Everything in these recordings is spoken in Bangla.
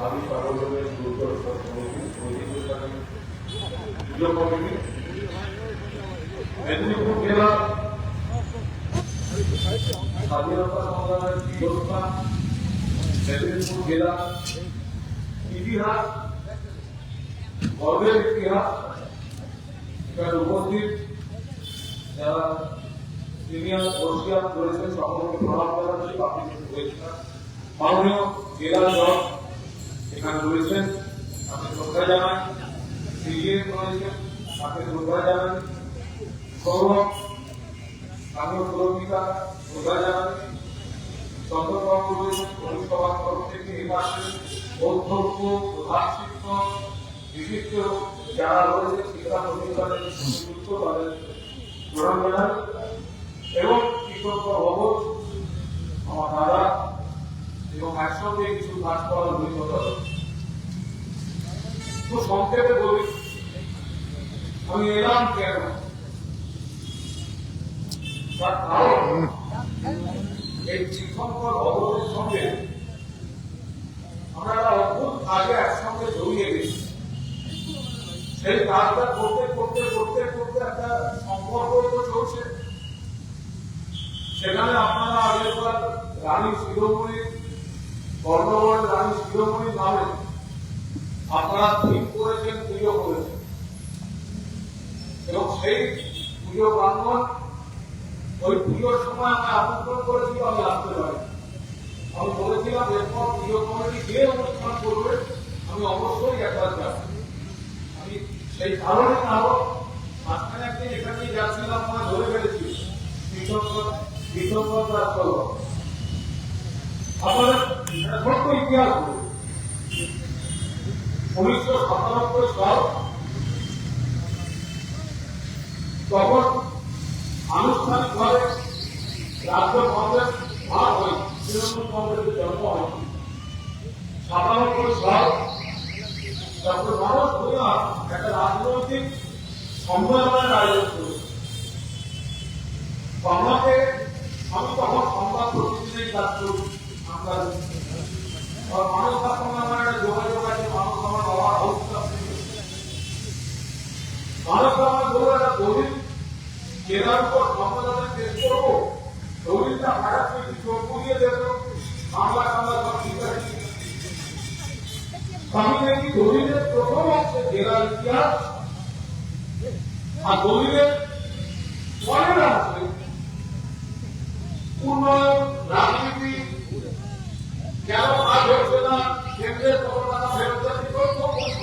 আমি সকলের সুন্দর সমিতি সমিতি সুযোগ কমিটি মেদিনীপুর জেলা স্বাধীনতা সংগ্রামের যোদ্ধা মেদিনীপুর জেলা ইতিহাস, গর্বের ইতিহাস, এখানে উপস্থিত যারা সিনিয়র বর্ষিয়ান রয়েছেন সকলকে প্রণাম জানাচ্ছি আপনি হয়েছিলেন মাননীয় জেলা জজ এখানে রয়েছেন, আপনি শ্রদ্ধা জানান সিজিএম আপনি শ্রদ্ধা জানান সৌরভ জানান রয়েছে শিক্ষা প্রতিষ্ঠানের যুক্ত এবং কৃষক ভবন, আমার দাদা, এবং একসঙ্গে কিছু কাজ করার অভিজ্ঞতা রয়েছে। সংক্ষেপে বলি আমি এলাম কেন তার কারণ এই অবরোধের সঙ্গে আমরা অদ্ভুত একসঙ্গে জড়িয়ে গেছি সেই কাজটা করতে করতে করতে করতে একটা সম্পর্ক তো চলছে সেখানে আপনারা আগেরবার রানী শিরোমণি বর্ধমান রানী শিরোমণি নামে আপনারা ঠিক করেছেন পুজো করেছেন এবং সেই পুজো ব্রাহ্মণ, ওই পুজোর সময় আমি আমন্ত্রণ করেছি আমি আসতে পারি আমি বলেছিলাম, এরপর পুজো কমিটি যে অনুষ্ঠান করবে? আমি অবশ্যই একবার যাব। আমি সেই কারণে আরও মাঝখানে একদিন এখানে যাচ্ছিলাম আমার ধরে ফেলেছি আপনাদের ছোট্ট ইতিহাস উনিশশো সাতানব্বই সাল তখন আনুষ্ঠানিকভাবে রাজ্য কংগ্রেস হয় তৃণমূল কংগ্রেসের হয় সাতানব্বই সাল একটা রাজনৈতিক সম্মেলনের আয়োজন করেছে তো আমাকে আমি তখন সংবাদ প্রতিদিনই কাজ করি আমরা আর মানুষ তখন আমার একটা যোগাযোগ আছে মানুষ আমার বাবার অবস্থা মানুষ আমার বলব একটা দলিল জেলার উপর সম্মেলনে পেশ করব দলিলটা ভাড়া তুই চোখ বুঝিয়ে দেবো মামলা টামলা সব ঠিক আছে আমি দেখি দলিলের প্রথম অংশে জেলার ইতিহাস আর দলিলের পরের অংশে উন্নয়ন রাজনীতি কেন কাজ হচ্ছে না কেন্দ্রের কত টাকা ফেরত যাচ্ছে তথ্য প্রশ্ন।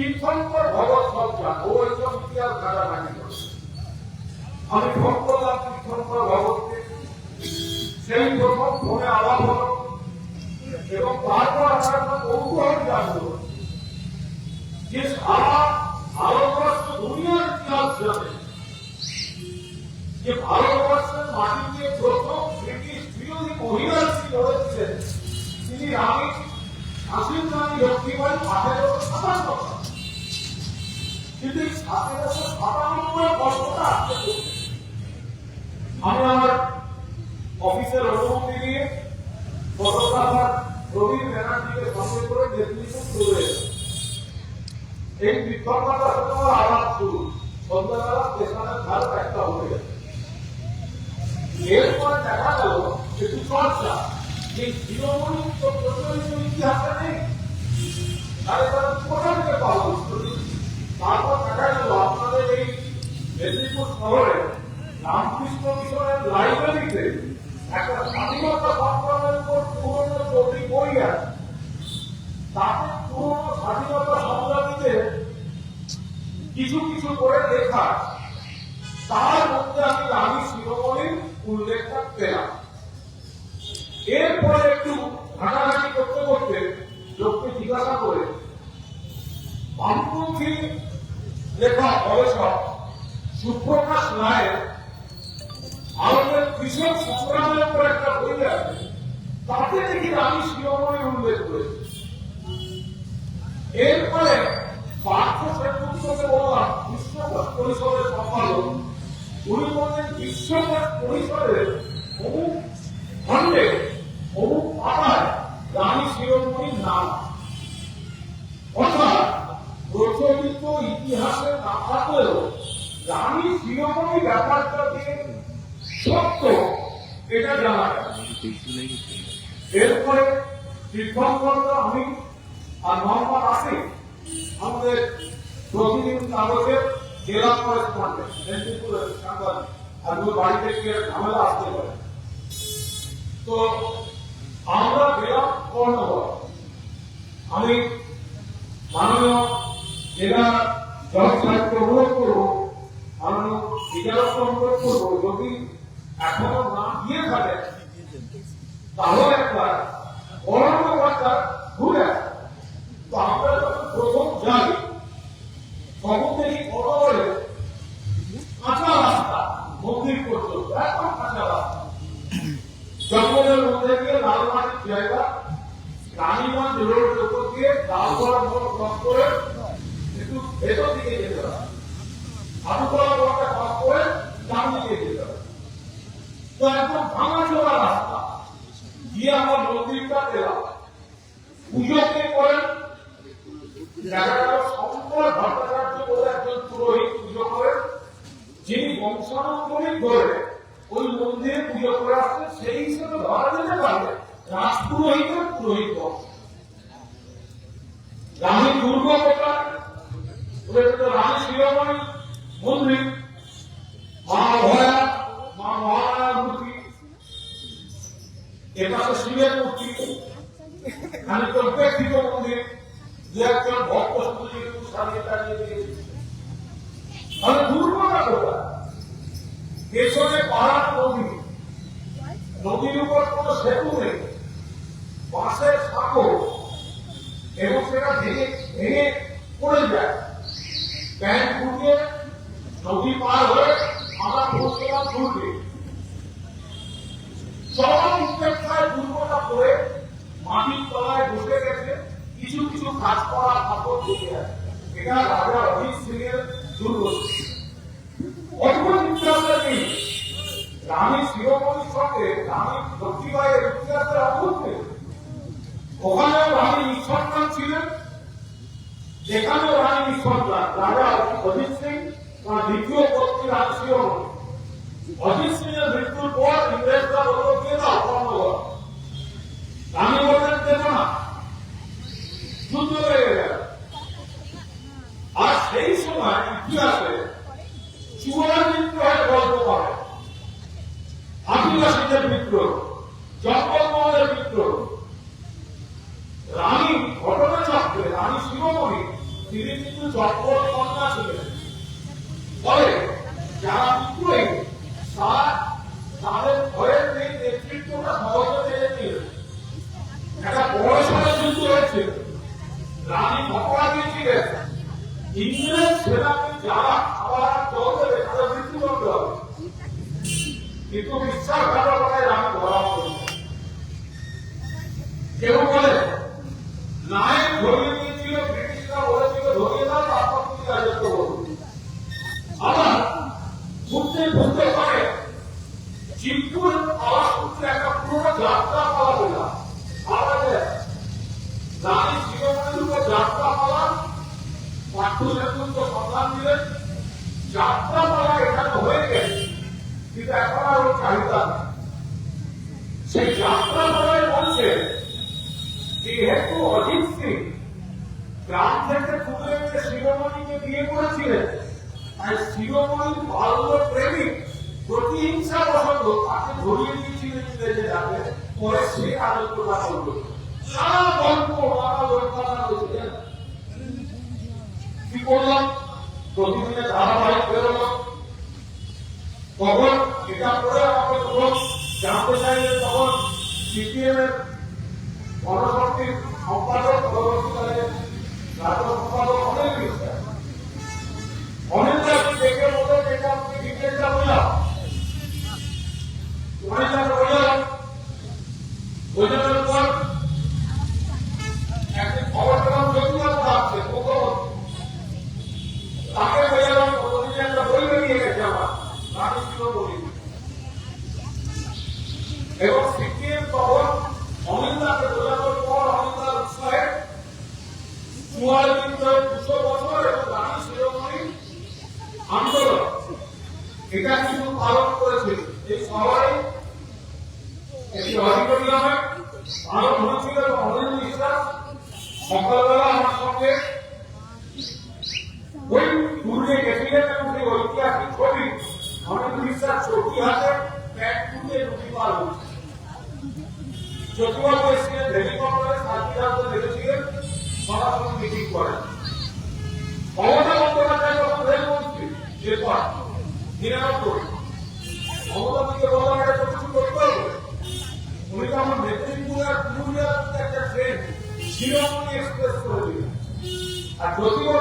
তীর্থঙ্কর ভগৎ সজ্জা ও ইতিহাস ঘাটাঘাটি করে আমি ফোন করলাম তীর্থঙ্কর ভগৎকে। সেই প্রথম ফোনে আলাপ হলো এবং তারপর আমার একটা কৌতূহল জানলো যে সারা ভারতবর্ষ দুনিয়ার ইতিহাস জানে যে ভারতবর্ষের মাটিতে প্রথম ব্রিটিশ বিরোধী মহিলা লড়েছিলেন তিনি রানী রানী লক্ষ্মীবাই আঠেরোশো সাতান্ন আমি আমার অফিসের অনুমতি নিয়ে ফটোগ্রাফার প্রবীণ ব্যানার্জিকে সঙ্গে করে মেদিনীপুর এলাম এই বিক্ষণতার সাথে আমার শুরু। সন্ধ্যাবেলা স্টেশনের ধার একটা হয়ে গেছে এরপর দেখা গেল যে চর্চা যে তৃণমূল ইতিহাসে নেই। শহরে রামকৃষ্ণ মিশনের লাইব্রেরিতে একটা স্বাধীনতা সংগ্রামের উপর পুরনো প্রতি বই আছে। তাতে পুরনো স্বাধীনতা সংগ্রামীদের কিছু কিছু করে লেখা তার মধ্যে আমি রানী উল্লেখ করতে না। এরপরে একটু ঘাটাঘাটি করতে করতে লোককে জিজ্ঞাসা করে, বামপন্থী লেখা গবেষক সুপ্রকাশ রায়ের ভারতের কৃষক সংগ্রামের উপর একটা বই আছে। তাতে দেখি রানী শিরোমণি উল্লেখ করেছে। এরপরে পার্থ সেনগুপ্তকে বললাম বিশ্বকোষ পরিষদের সম্পাদক উনি বললেন বিশ্বকোষ পরিষদের অমুক খণ্ডে, অমুক পাতায় রানী শিরোমণির নাম। অর্থাৎ প্রচলিত ইতিহাসে না থাকলেও রানী শিরোমণি ব্যাপারটা দিয়ে সত্য এটা জানা এরপরে আমি আর আমাদের প্রতিদিন কাগজের জেলা করেসপন্ডেন্ট আর বাড়িতে গিয়ে ঝামেলা আসতে পারে। তো আমরা গেলাম কর্ণগর। আমি মাননীয় জেলা জজ কাঁচা রাস্তা, মন্দির পর্যন্ত, একদম কাঁচা রাস্তা। মধ্যে গিয়ে লাল জায়গা, রানীগঞ্জ রোড উপর দিয়ে লালগড় মোড় ক্রস করে একটু ভেতর দিকে যেতে হবে আবুতলা মোড়টা ক্রস করে ডান দিকে যেতে হবে তো একদম ভাঙা চোরা রাস্তা গিয়ে আমার মন্দিরটা পেলাম পুজো কে করেন পুরোহিত করেন যিনি ওই মন্দিরে পুজো করে আসছে সেই হিসেবে ধরা যেতে পারবে রাজপুরোহিতের পুরোহিত বংশ। রানী দুর্গ কোথায় ওদের শিরোমণি মন্দির মা ভয়া মা মহামায়া মূর্তি এপাশে শিবের মূর্তি আমি তো ব্যক্তিগত মন্দির দু একজন ভক্ত শুধু একটু সারিয়ে টানিয়ে দিয়েছে তাহলে দুর্গটা কোথায় পেছনে পাহাড় নদী নদীর উপর কোন সেতু নেই বাঁশের সাঁকো এবং সেটা ভেঙে ভেঙে পড়ে যায় ব্যাংক ফুটিয়ে নদী পার হয়ে আমরা পৌঁছলাম দুর্গে সব উপেক্ষায় দুর্গটা পড়ে মাটির তলায় বসে গেছে, কিছু কিছু কাজ করা কাপড় থেকে আছে। এটা রাজা অজিত সিং এর দুর্গ সঙ্গে রানী লক্ষ্মীবাইয়ের ইতিহাসের অদ্ভুত ওখানেও ছিলেন, যেখানেও রানী ঈশ্বরদান রাজা অজিত সিং তার দ্বিতীয় পত্নী রানী অজিত সিং এর মৃত্যুর পর ইংরেজরা বলল রানী বললেন না, যুদ্ধ আর সেই সময় ইতিহাসে চুয়ার বিদ্রোহের গল্প করে আদিবাসীদের বিদ্রোহ জঙ্গলমহলের বিদ্রোহ রানী ঘটনা রানী শিরোমণি তিনি কিন্তু জঙ্গল কন্যা ছিলেন। যারা তার তাদের ভয়ের নেতৃত্বটা একটা যুদ্ধ হয়েছে রানী মকড়া ছিলেন ইংরেজ সেনাকে যারা খাবার জল দেবে তাদের মৃত্যুদণ্ড হবে? কিন্তু বিশ্বাসঘাতকতায় রানী ধরা পড়ল কেউ বলে নায়ক ধরিয়ে দিয়েছিল ব্রিটিশরা বলেছিল ধরিয়ে দাও তারপর তুমি রাজত্ব করো আবার ঘুরতে পারে চিমপুর পাওয়া সূত্রে একটা পুরো যাত্রা পাওয়া বললাম এখানে হয়ে গেছে। কিন্তু এখন আর চাহিদা সেই যাত্রা পাওয়ায় বলছে, যেহেতু অজিত সিং গ্রাম থেকে শিরোমণিকে বিয়ে করেছিলেন তাই শিরোমণির বাল্য প্রেমিক প্রতিহিংসা বসত তাকে ধরিয়ে দিয়েছিলেন ইংরেজে যাবে পরে সে আনন্দটা করল। সারা গল্প নানা লোকগাথা রয়েছে কি করলাম প্রতিদিনের ধারাবাহিক বেরোলো। তখন এটা করে আমাকে তখন জানতে চাইলে তখন সিপিএম এর গণশক্তির সম্পাদক পরবর্তীকালে রাজ্য সম্পাদক অনেক বিশ্বাস অনেকটা আপনি দেখে মতো যেটা আপনি ডিটেলটা বললাম অনেকটা বললাম বোঝানোর পর একদিন খবর পেলাম যদিও আছে মুখ্যমন্ত্রী তাকে বোঝালাম কতদিন একটা বই বেরিয়ে গেছে আমার আমি ছিল বলি এবং সিপিএম তখন অমিতাকে বোঝানোর পর অমিতার উৎসাহে চুয়াল্লিশ দুশো বছর এবং রানী শিরোমণি আন্দোলন এটা কিন্তু পালন করেছে এই শহরে একটি অডিটোরিয়ামে এবং অনিল বিশ্বাস সকালবেলা আমার সঙ্গে ওই দুর্গে গেছিলেন এবং সেই ঐতিহাসিক ছবি অনিল বিশ্বাস ছবি হাতে এরপর নিরানব্বই মমতা দিকে বললাম এটা তো কিছু করতে হবে উনি তো আমার মেদিনীপুর আর পুরুলিয়ার মধ্যে একটা ট্রেন শিরোমণি এক্সপ্রেস করে দিলেন আর জ্যোতিবাবু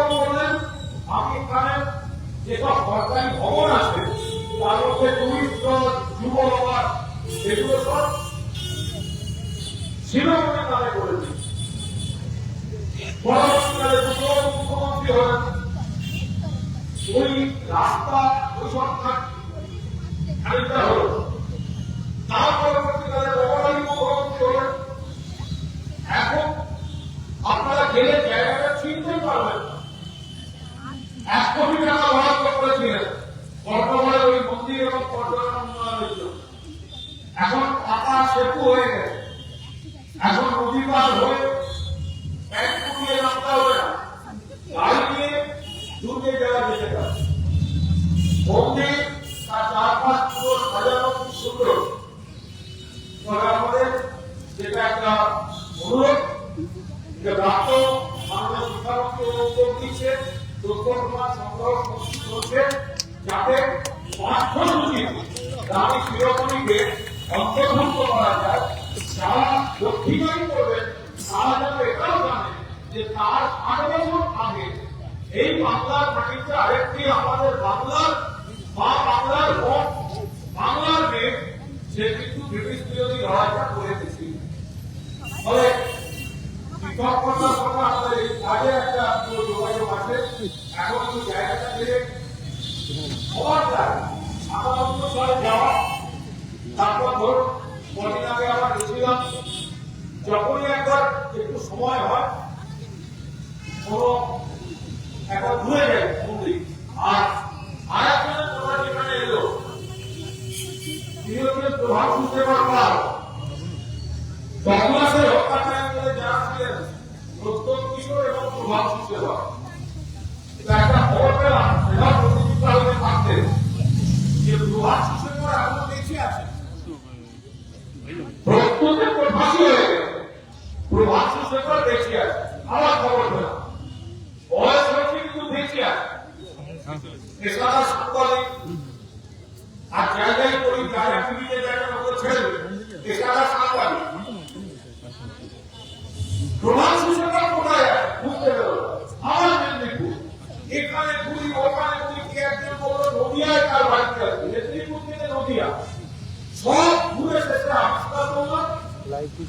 যে তারা আট আগে এই বাংলার আরেকটি আমাদের বাংলার বা বাংলার বাংলার মেয়ে, সে কিন্তু ব্রিটিশ বিরোধী লড়াইটা করে ফলে বিজ্ঞাপনটার কথা একটা একটু সময় হয়, কোনো একবার ঘুরে যায় আর আর একজনের কথা প্রভাব সুস্থ পার বাংলাদেশের হত্যাকারী বলে যারা ছিলেন প্রত্যন্ত কিশোর এবং প্রভাব সুস্থ এটা একটা খবর পেলাম সেটা প্রতিযোগিতা হতে থাকতেন যে প্রভাব সুস্থ এখনও বেঁচে আছে প্রত্যেকের প্রভাসী হয়ে গেছে প্রভাব সুস্থ বেঁচে আছে আমার খবর পেলাম বয়স হয়েছে কিন্তু বেঁচে আছে এছাড়া সাংবাদিক আর জায়গায় করি যারা টিভিতে দেখা মতো ছেড়ে এছাড়া সাংবাদিক প্রধান সূচনা কোথায় আছে? বুঝতে পেল আমার মেদিনীপুর এখানে ঘুরি ওখানে ঘুরি কে একজন বলল নদিয়ায় তার বাড়িতে আছে মেদিনীপুর থেকে নদিয়া সব ঘুরে শেষে হাসপাতাল করলাম লাইভ কিছু রেকর্ড করছি সড়ক থেকে পরের বাড়িতে তাদের প্রভাব সূচনা পাওয়া গেলাম ওনার ভোট খুব সহযোগিতা করে উনি খুব একটা কথা বলতে দেবেন মালিক চেহারা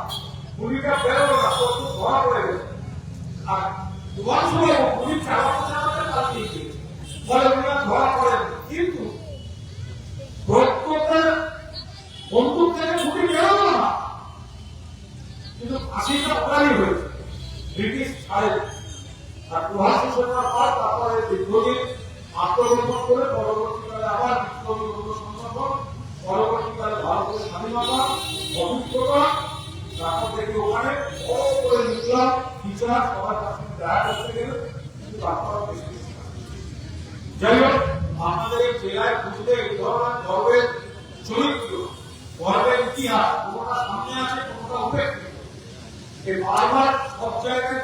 গুলিটা বেরোলো না ধরা পড়ে গেছে। আর তোমার সময় চালিয়েছে ফলে উনার ধরা পড়েন কিন্তু প্রত্যেকের বন্দুক থেকে গুলি বেরোলো না। কিন্তু ফাঁসিটা ওখানেই হয়েছে ব্রিটিশ ছাড়ে আর প্রভাসী সেনার পর তারপরে দীর্ঘদিন আত্মগোপন করে পরবর্তীকালে আবার বিপ্লবী অনুসংগঠন পরবর্তীকালে ভারতের স্বাধীনতা, অভিজ্ঞতা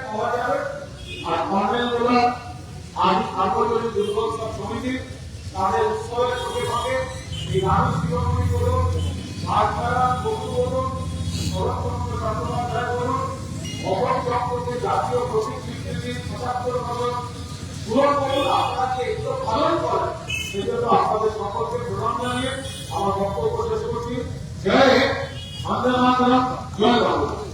পাওয়া যাবে। আর সার্বজনীন দুর্গোৎসব সমিতি তাদের উৎসবের চোখে ফাঁকে এই নারী শিরোমণি বলুন মাঝখানা বন্ধু বলুন শরৎচন্দ্র চট্টোপাধ্যায় বলুন অপর চক্রকে জাতীয় প্রতীক স্বীকৃতি পূরণ করুন আপনারা যে এগুলো পালন করেন সেজন্য আপনাদের সকলকে প্রণাম জানিয়ে আমার বক্তব্য শেষ করছি জয় হিন্দ জয় বাংলা।